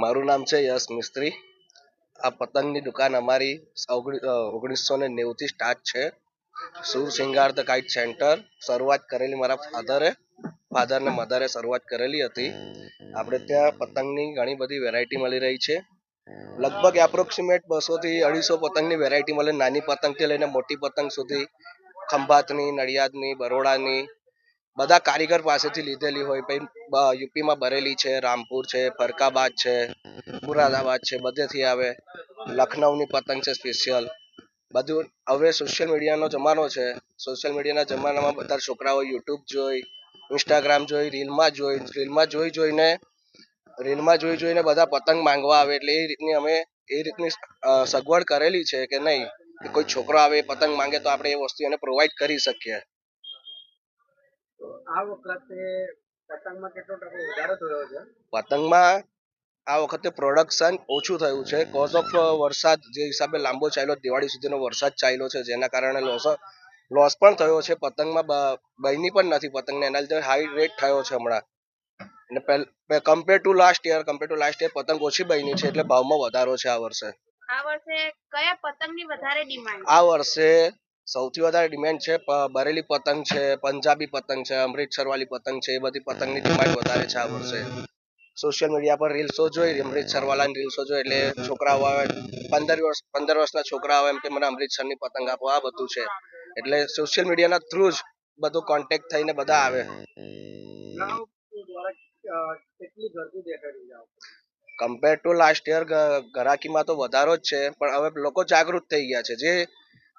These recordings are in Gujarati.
મારું નામ છે યશ મિસ્ત્રી. આ પતંગની દુકાન અમારી ઓગણીસો ને નેવુંથી સ્ટાર્ટ છે. સુર શિંગાર ધ કાઇટ સેન્ટર. શરૂઆત કરેલી મારા ફાધરે. ફાધર ને મધરે શરૂઆત કરેલી હતી. આપણે ત્યાં પતંગની ઘણી બધી વેરાયટી મળી રહી છે. લગભગ એપ્રોક્સિમેટ બસોથી અઢીસો પતંગની વેરાયટી મળે. નાની પતંગથી લઈને મોટી પતંગ સુધી. ખંભાતની, નડિયાદની, બરોડાની બધા કારીગર પાસેથી લીધેલી હોય. પછી યુપીમાં બરેલી છે, રામપુર છે, ફરકાબાદ છે, મુરાદાબાદ છે, બધેથી આવે. લખનઉની પતંગ છે સ્પેશિયલ બધું હવે સોશિયલ મીડિયાનો જમાનો છે. સોશિયલ મીડિયાના જમાનામાં બધા છોકરાઓ યુટ્યુબ જોઈ ઇન્સ્ટાગ્રામ જોઈ, રીલમાં જોઈ રીલમાં જોઈ જોઈને, રીલમાં જોઈ જોઈને બધા પતંગ માંગવા આવે. એટલે એ રીતની અમે, એ રીતની સગવડ કરેલી છે કે નહીં? કોઈ છોકરો આવે પતંગ માંગે તો આપણે એ વસ્તુ એને પ્રોવાઈડ કરી શકીએ. આ વખતે પતંગમાં કેટલો ટકો વધારો થયો છે? પતંગમાં આ વખતે પ્રોડક્શન ઓછું થયું છે. કોઝ ઓફ વરસાદ જે હિસાબે લાંબો ચાલ્યો દિવાળી સુધીનો વરસાદ ચાલ્યો છે જેના કારણે લોસ લોસ પણ થયો છે. પતંગમાં બની પણ નથી પતંગને. એના લીધે હાઈ રેટ થયો છે હમણાં. અને compare to last year compare to last year પતંગ ઓછી બની છે એટલે ભાવમાં વધારો છે આ વર્ષે. આ વર્ષે કયા પતંગની વધારે ડિમાન્ડ આ વર્ષે સૌથી વધારે ડિમાન્ડ છે બરેલી પતંગ છે, પંજાબી પતંગ છે, અમૃતસર વાળી પતંગ છે, એ બધી પતંગની ડિમાન્ડ વધારે છે આ વર્ષે. સોશિયલ મીડિયા પર રીલ્સો જોઈ, અમૃતસર વાળાની રીલ્સો જોઈ, એટલે છોકરાઓ આવે, પંદર વર્ષ, પંદર વર્ષના છોકરાઓ એમ કે મને અમૃતસરની પતંગ આપો, આ બધું છે. એટલે સોશિયલ મીડિયાના થ્રુ જ બધું કોન્ટેક્ટ થઈને બધા આવે? કમ્પેર ટુ લાસ્ટ યર ગરાકીમાં તો વધારો જ છે, પણ હવે લોકો જાગૃત થઈ ગયા છે. જે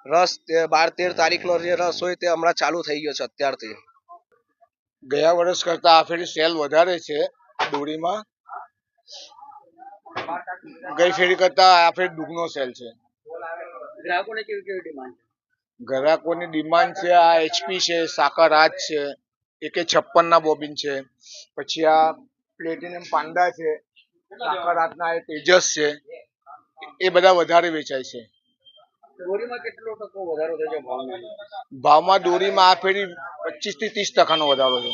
રસ બાર તેર તારીખનો જે રસ હોય તે હમણાં ચાલુ થઈ ગયો છે અત્યારથી. ગયા વર્ષ કરતા આ ફેરી સેલ વધારે છે દોરીમાં ગઈ ફેરી કરતા આ ફેરી દુગનો સેલ છે. ગ્રાહકોને કેવી કેવી ડિમાન્ડ ગ્રાહકોની ડિમાન્ડ છે આ એચપી છે સાકર રાજ છે એકે છપ્પન ના બોબિન છે પછી આ પ્લેટિનિયમ પાંડા છે સાકર રાતના એ તેજસ છે એ બધા વધારે વેચાય છે. દોરીમાં કેટલો ટકો વધારો થયો છે ભાવમાં? ભાવમાં દોરીમાં આ ફેરી પચીસથી ત્રીસ ટકાનો વધારો છે